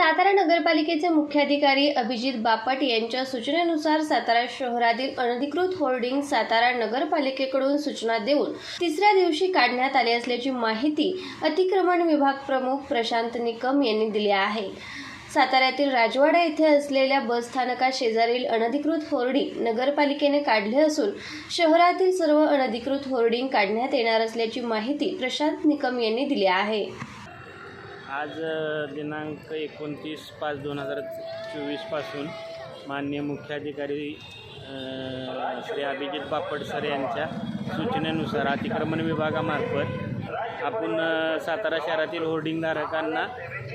सातारा नगरपालिकेचे मुख्याधिकारी अभिजित बापट यांच्या सूचनेनुसार सातारा शहरातील अनधिकृत होर्डिंग सातारा नगरपालिकेकडून सूचना देऊन तिसऱ्या दिवशी काढण्यात आली असल्याची माहिती अतिक्रमण विभाग प्रमुख प्रशांत निकम यांनी दिली आहे. साताऱ्यातील राजवाडा येथे असलेल्या बसस्थानका शेजारील अनधिकृत होर्डिंग नगरपालिकेने काढले असून शहरातील सर्व अनधिकृत होर्डिंग काढण्यात येणार असल्याची माहिती प्रशांत निकम यांनी दिली आहे. आज दिनांक एकोणतीस पाच दोन हजार चोवीसपासून मान्य मुख्याधिकारी श्री अभिजित बापट सर यांच्या सूचनेनुसार अतिक्रमण विभागामार्फत आपण सातारा शहरातील होर्डिंगधारकांना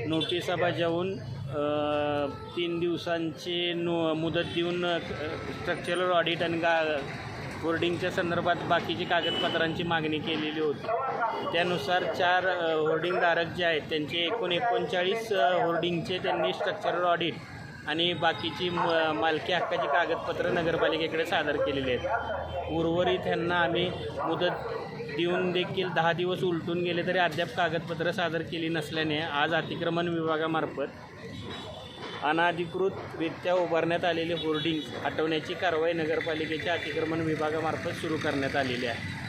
नोटिसा बजावून तीन दिवसांची नो मुदत देऊन स्ट्रक्चरल ऑडिट आणि गा होर्डिंगच्या संदर्भात बाकीची कागदपत्रांची मागणी केलेली होती. त्यानुसार चार होर्डिंगधारक जे आहेत त्यांचे एकूण एकोणचाळीस होर्डिंगचे त्यांनी स्ट्रक्चरल ऑडिट आणि बाकीची म मालकी हक्काची कागदपत्रं नगरपालिकेकडे सादर केलेली आहेत. उर्वरित ह्यांना आम्ही मुदत देऊन देखील दहा दिवस उलटून गेले तरी अद्याप कागदपत्रं सादर केली नसल्याने आज अतिक्रमण विभागामार्फत अनाधिकृतरित्या उभारण्यात आलेले होर्डिंग्ज हटवण्याची कारवाई नगरपालिकेच्या अतिक्रमण विभागामार्फत सुरू करण्यात आलेली आहे.